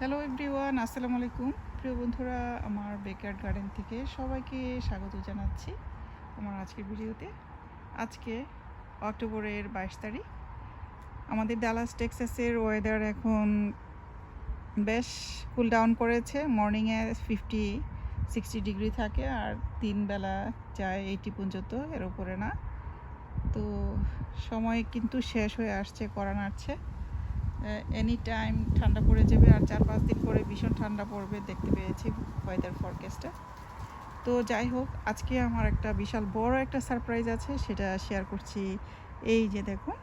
Hello everyone আসসালামু আলাইকুম প্রিয় বন্ধুরা, আমার বেকার গার্ডেন থেকে সবাইকে স্বাগত জানাচ্ছি আমার আজকের ভিডিওতে। আজকে অক্টোবরের বাইশ তারিখ। আমাদের ডালাস টেক্সাসের ওয়েদার এখন বেশ কুল ডাউন করেছে। মর্নিংয়ে ফিফটি সিক্সটি ডিগ্রি থাকে আর তিন বেলা যায় এইটি পর্যন্ত, এর উপরে না। তো সময় কিন্তু শেষ হয়ে আসছে করা নাড়ছে এনি টাইম ঠান্ডা পড়ে যাবে আর চার পাঁচ দিন পরে ভীষণ ঠান্ডা পড়বে, দেখতে পেয়েছি ওয়েদার ফরকাস্টে তো যাই হোক, আজকে আমার একটা বিশাল বড় একটা সারপ্রাইজ আছে, সেটা শেয়ার করছি। এই যে দেখুন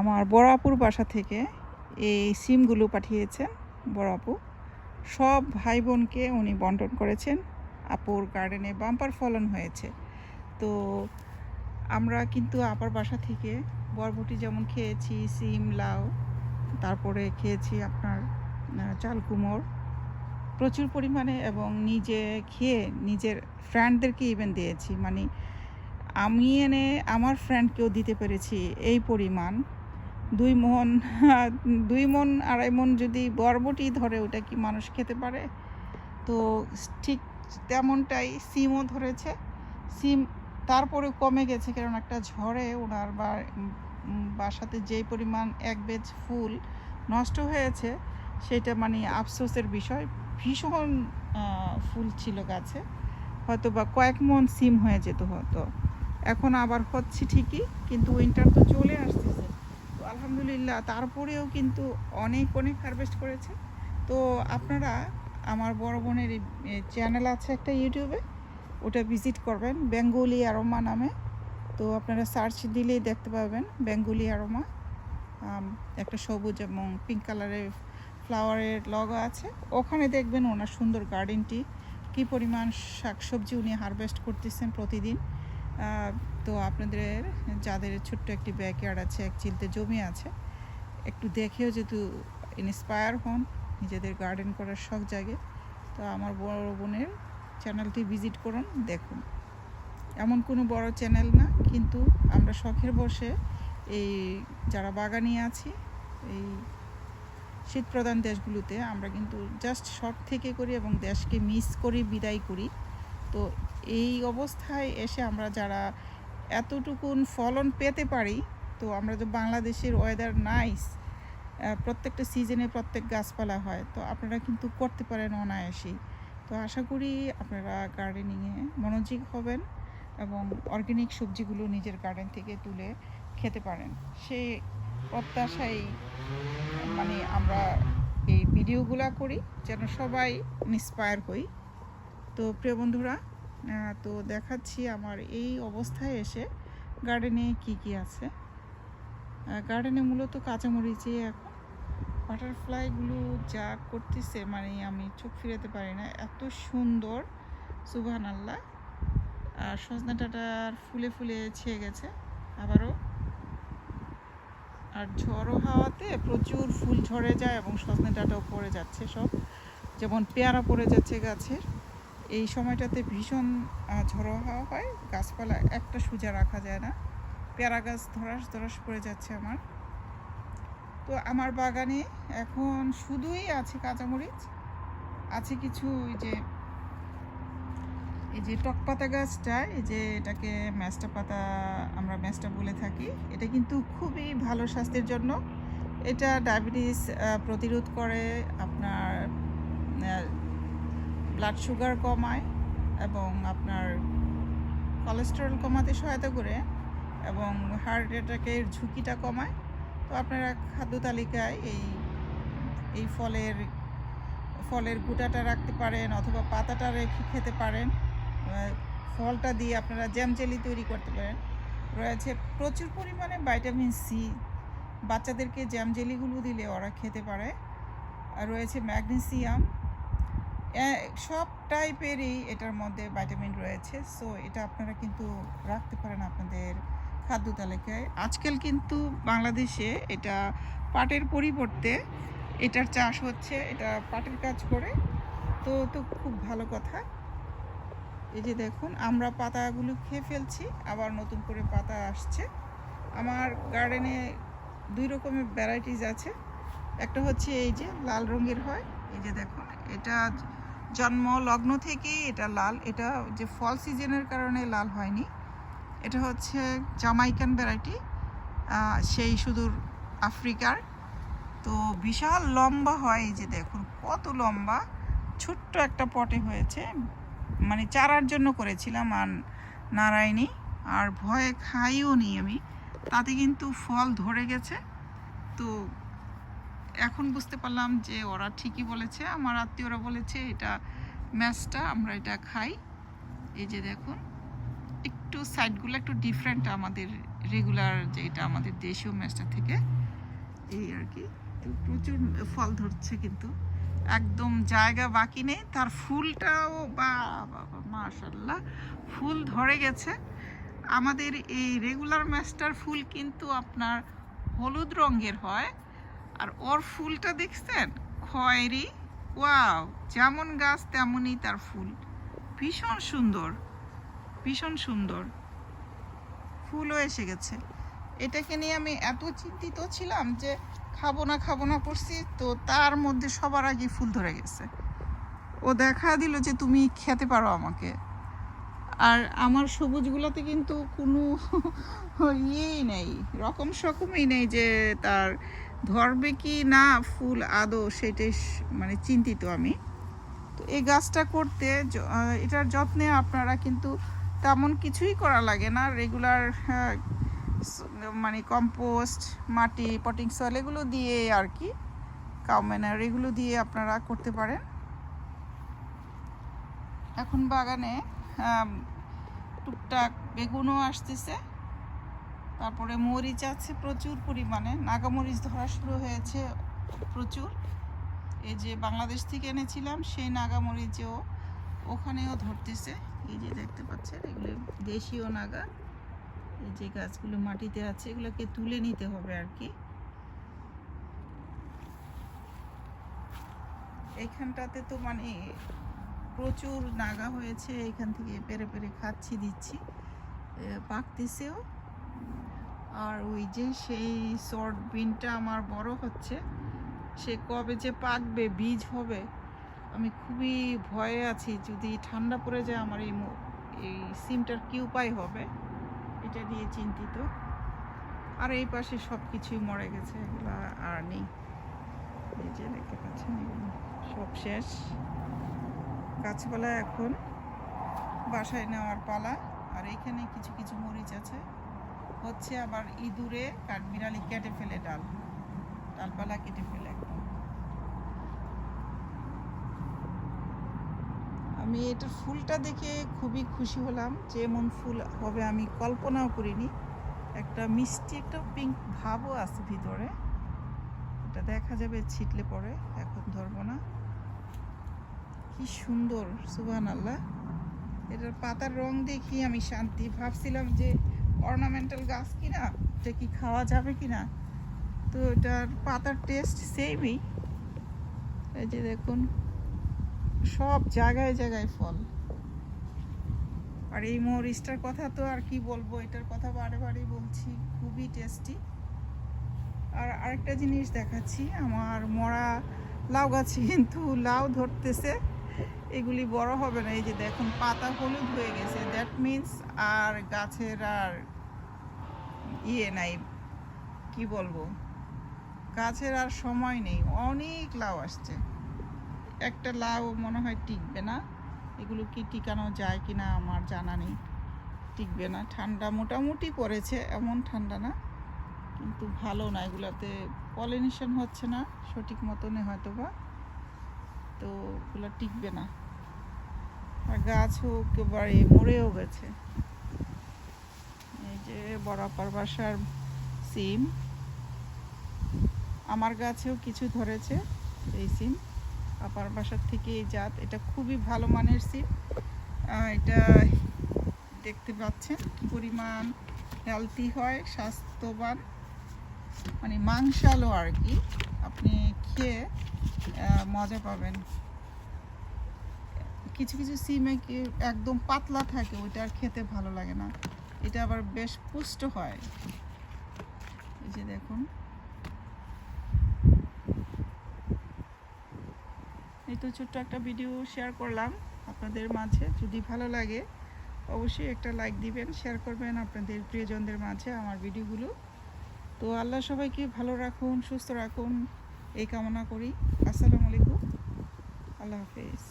আমার বড় আপুর বাসা থেকে এই সিমগুলো পাঠিয়েছেন বড় আপু। সব ভাই বোনকে উনি বন্টন করেছেন, আপুর গার্ডেনে বাম্পার ফলন হয়েছে। তো আমরা কিন্তু আপার বাসা থেকে বরবটি যেমন খেয়েছি, সিম, লাউ, তারপরে খেয়েছি আপনার চাল কুমড় প্রচুর পরিমাণে এবং নিজে খেয়ে নিজের ফ্রেন্ডদেরকে ইভেন দিয়েছি। মানে আমি এনে আমার ফ্রেন্ডকেও দিতে পেরেছি এই পরিমাণ। দুই মন দুই মন, আড়াই মন যদি বরবটি ধরে ওটা কি মানুষ খেতে পারে? তো ঠিক তেমনটাই সিমও ধরেছে। সিম তারপরে কমে গেছে, কারণ একটা ঝড়ে ওনার বাসাতে যেই পরিমাণ এক বেজ ফুল নষ্ট হয়েছে, সেটা মানে আফসোসের বিষয়। ভীষণ ফুল ছিল গাছে। হয়তো বা কয়েক মন সিম হয়ে যেত হয়তো। এখন আবার হচ্ছে ঠিকই, কিন্তু উইন্টার তো চলে আসতেছে। তো আলহামদুলিল্লাহ, তারপরেও কিন্তু অনেক অনেক হারভেস্ট করেছে। তো আপনারা, আমার বড় বোনের চ্যানেল আছে একটা ইউটিউবে। ওটা ভিজিট করবেন বেঙ্গলি অ্যারোমা নামে। তো আপনারা সার্চ দিলেই দেখতে পাবেন বেঙ্গলি অ্যারোমা একটা সবুজ এবং পিঙ্ক কালারের ফ্লাওয়ারের লগো আছে। ওখানে দেখবেন ওনার সুন্দর গার্ডেনটি কী পরিমাণ শাকসবজি উনি হারভেস্ট করতেছেন প্রতিদিন। তো আপনাদের যাদের ছোট্ট একটি ব্যাকয়ার্ড আছে, এক চিলতে জমি আছে, একটু দেখেও যেহেতু ইন্সপায়ার হন, নিজেদের গার্ডেন করার শখ জাগে। তো আমার বড় বোনের চ্যানেলটি ভিজিট করুন, দেখুন। এমন কোনো বড় চ্যানেল না, কিন্তু আমরা শখের বসে এই যারা বাগানি আছি, এই শীতপ্রধান দেশগুলোতে আমরা কিন্তু জাস্ট শখ থেকে করি এবং দেশকে মিস করি বিদায় করি। তো এই অবস্থায় এসে আমরা যারা এতটুকুন ফলন পেতে পারি, তো আমরা যে বাংলাদেশের ওয়েদার নাইস প্রত্যেকটা সিজনে প্রত্যেক গাছপালা হয়, তো আপনারা কিন্তু করতে পারেন অনায়াসেই। তো আশা করি আপনারা গার্ডেনিংয়ে মনোযোগ হবেন এবং অর্গানিক সবজিগুলো নিজের গার্ডেন থেকে তুলে খেতে পারেন। সেই প্রত্যাশাই মানে আমরা এই ভিডিওগুলা করি, যেন সবাই ইন্সপায়ার হই। তো প্রিয় বন্ধুরা তো দেখাচ্ছি আমার এই অবস্থায় এসে গার্ডেনে কি কি আছে। গার্ডেনে মূলত কাঁচামরিচে এখন বাটারফ্লাইগুলো যা করতেছে মানে আমি চোখ ফিরাতে পারি না। এত সুন্দর সুবহান আল্লাহ আর সজনা ডাঁটার ফুলে ফুলে ছেয়ে গেছে, আবারও। আর ঝড়ো হাওয়াতে প্রচুর ফুল ঝরে যায় এবং সজনে ডাটাও পড়ে যাচ্ছে সব। যেমন পেয়ারা পড়ে যাচ্ছে গাছের। এই সময়টাতে ভীষণ ঝড়ো হাওয়া হয়। গাছপালা একটা সোজা রাখা যায় না। পেয়ারা গাছ ধরাস ধরাস পড়ে যাচ্ছে আমার। তো আমার বাগানে এখন শুধুই আছে কাঁচামরিচ, আছে কিছু ওই যে, এই যে টক পাতা গাছটা, এই যে এটাকে ম্যাস্টা পাতা আমরা ম্যাস্টা বলে থাকি, এটা কিন্তু খুবই ভালো স্বাস্থ্যের জন্য। এটা ডায়াবেটিস প্রতিরোধ করে, আপনার ব্লাড সুগার কমায় এবং আপনার কোলেস্টেরল কমাতে সহায়তা করে এবং হার্ট অ্যাটাকের ঝুঁকিটা কমায়। তো আপনারা খাদ্য তালিকায় এই এই ফলের ফলের গুঁটাটা রাখতে পারেন অথবা পাতাটা রেখে খেতে পারেন। ফলটা দিয়ে আপনারা জ্যাম জেলি তৈরি করতে পারেন। রয়েছে প্রচুর পরিমাণে ভাইটামিন সি। বাচ্চাদেরকে জ্যাম জেলিগুলো দিলে ওরা খেতে পারে। আর রয়েছে ম্যাগনেসিয়াম। সব টাইপেরই এটার মধ্যে ভাইটামিন রয়েছে। সো এটা আপনারা কিন্তু রাখতে পারেন আপনাদের খাদ্য তালিকায়। আজকাল কিন্তু বাংলাদেশে এটা পাটের পরিবর্তে এটার চাষ হচ্ছে, এটা পাটের কাজ করে। তো তো খুব ভালো কথা। এই যে দেখুন, আমরা পাতাগুলো খেয়ে ফেলছি, আবার নতুন করে পাতা আসছে। আমার গার্ডেনে দুই রকমের ভ্যারাইটিস আছে। একটা হচ্ছে এই যে লাল রঙের হয়, এই যে দেখুন, এটা জন্ম লগ্ন থেকেই এটা লাল, এটা যে ফল সিজনের কারণে লাল হয়নি। এটা হচ্ছে জামাইকান ভ্যারাইটি সেই সুদূর আফ্রিকার। তো বিশাল লম্বা হয় এই যে দেখুন, কত লম্বা। ছোট্ট একটা পটে হয়েছে। মানে চারার জন্য করেছিলাম আর নারায়ণী, আর ভয়ে খাইও নি আমি। তাতে কিন্তু ফল ধরে গেছে। তো এখন বুঝতে পারলাম যে ওরা ঠিকই বলেছে। আমার আত্মীয়রা বলেছে, এটা ম্যাচটা, আমরা এটা খাই। এই যে দেখুন। একটু সাইডগুলো একটু ডিফারেন্ট আমাদের রেগুলার যেটা আমাদের দেশীয় ম্যাচটা থেকে, এই আর কি। প্রচুর ফল ধরছে কিন্তু। একদম জায়গা বাকি নেই। তার ফুলটাও বা মাশাল্লাহ ফুল ধরে গেছে। আমাদের এই রেগুলার ম্যাচটার ফুল কিন্তু আপনার হলুদ রঙের হয়। আর ওর ফুলটা দেখছেন? খয়েরি। ওয়াও! যেমন গাছ, তেমনই তার ফুল। ভীষণ সুন্দর। ভীষণ সুন্দর। ফুলও এসে গেছে। এটাকে নিয়ে আমি এত চিন্তিত ছিলাম যে খাব না খাব না করছি, তো তার মধ্যে সবার আগে ফুল ধরে গেছে। ও দেখা দিল যে তুমি খেতে পারো আমাকে। আর আমার সবুজগুলোতে কিন্তু কোনো ইয়েই নেই, রকম সকমই নেই যে তার ধরবে কি না ফুল আদৌ, সেটাই মানে চিন্তিত আমি। তো এই গাছটা করতে এটার যত্নে আপনারা কিন্তু তেমন কিছুই করা লাগে না। রেগুলার মানে কম্পোস্ট মাটি পটিং সয়েল এগুলো দিয়ে আর কি কাউ ম্যানার এগুলো দিয়ে আপনারা করতে পারেন। এখন বাগানে টুকটাক বেগুনও আসতেছে। তারপরে মরিচ আছে প্রচুর পরিমাণে। নাগামরিচ ধরা শুরু হয়েছে প্রচুর। এই যে বাংলাদেশ থেকে এনেছিলাম, সেই নাগামরিচও ওখানেও ধরতেছে। এই যে দেখতে পাচ্ছেন, এগুলো দেশীয় নাগা। এই যে গাছগুলো মাটিতে আছে, এগুলোকে তুলে নিতে হবে আর কি। এখানটাতে তো মানে প্রচুর নাগা হয়েছে, এখান থেকে পেরে পেরে খাচ্ছি, দিচ্ছি। পাকতেছেও। আর ওই যে সেই শর্ট বিনটা আমার বড় হচ্ছে, সে কবে যে পাকবে, বীজ হবে আমি খুবই ভয়ে আছি যদি ঠান্ডা পড়ে যায় আমার এই এই সিমটার কি উপায় হবে? এটা নিয়ে চিন্তিত। আর এই পাশে সব কিছুই মরে গেছে, এগুলো আর নেই। এই যে দেখতে পাচ্ছেন এগুলো সব শেষ। গাছপালা এখন বাসায় নেওয়ার পালা, আর এইখানে কিছু কিছু মরিচ আছে। হচ্ছে আবার ইঁদুরে কাঠবিড়ালি কেটে ফেলে ডাল। ডালপালা কেটে ফেলে একদম আমি এটার ফুলটা দেখে খুবই খুশি হলাম যে এমন ফুল হবে আমি কল্পনাও করিনি। একটা মিষ্টি, একটা পিঙ্ক ভাবও আছে ভিতরে। এটা দেখা যাবে ছিটলে পরে, এখন ধরবো না। কি সুন্দর সুবান আল্লাহ এটার পাতার রং দেখি আমি শান্তি। ভাবছিলাম যে অর্নামেন্টাল গাছ কিনা, এটা কি খাওয়া যাবে কিনা? তো এটার পাতার টেস্ট সেমই এই যে দেখুন। সব জায়গায় জায়গায় ফল। আর এই মরিচটার কথা তো আর কি বলব, এটার কথা বারে বারে বলছি, খুবই টেস্টি আর আরেকটা জিনিস দেখাচ্ছি, আমার মরা লাউ গাছে কিন্তু লাউ ধরতেছে, এগুলি বড় হবে না, এই যে দেখুন, পাতা হলুদ হয়ে গেছে দ্যাট মিন্স আর গাছের আর ইয়ে নাই, কি বলব, গাছের আর সময় নেই, অনেক লাউ আসছে। একটা লাউ মনে হয় টিকবে না। এগুলো কি টিকানো যায় কি না আমার জানা নেই। টিকবে না। ঠান্ডা মোটামুটি পড়েছে, এমন ঠান্ডা না। কিন্তু ভালো না, এগুলোতে পলিনেশন হচ্ছে না, সঠিক মতনে হয়তো বা তো ওগুলো টিকবে না। আর গাছও একেবারে মরেও গেছে। এই যে বরাপার বাসার সিম। আমার গাছেও কিছু ধরেছে এই সিম। আপার বাসার থেকে এই জাত, এটা খুবই ভালো মানের সিম। এটা দেখতে পাচ্ছেন, পরিমাণ হেলদি হয়, স্বাস্থ্যবান মানে মাংসালো আর কি। আপনি খেয়ে মজা পাবেন। কিছু কিছু সিমে কি একদম পাতলা থাকে, ওইটা আর খেতে ভালো লাগে না। এটা আবার বেশ পুষ্ট হয়। এই যে দেখুন। এই তো ছোট্ট একটা ভিডিও শেয়ার করলাম আপনাদের মাঝে। যদি ভালো লাগে, অবশ্যই একটা লাইক দিবেন শেয়ার করবেন আপনাদের প্রিয়জনদের মাঝে আমার ভিডিওগুলো তো আল্লাহ সবাইকে ভালো রাখুন, সুস্থ রাখুন, এই কামনা করি। আসসালামু আলাইকুম। আল্লাহ হাফেজ।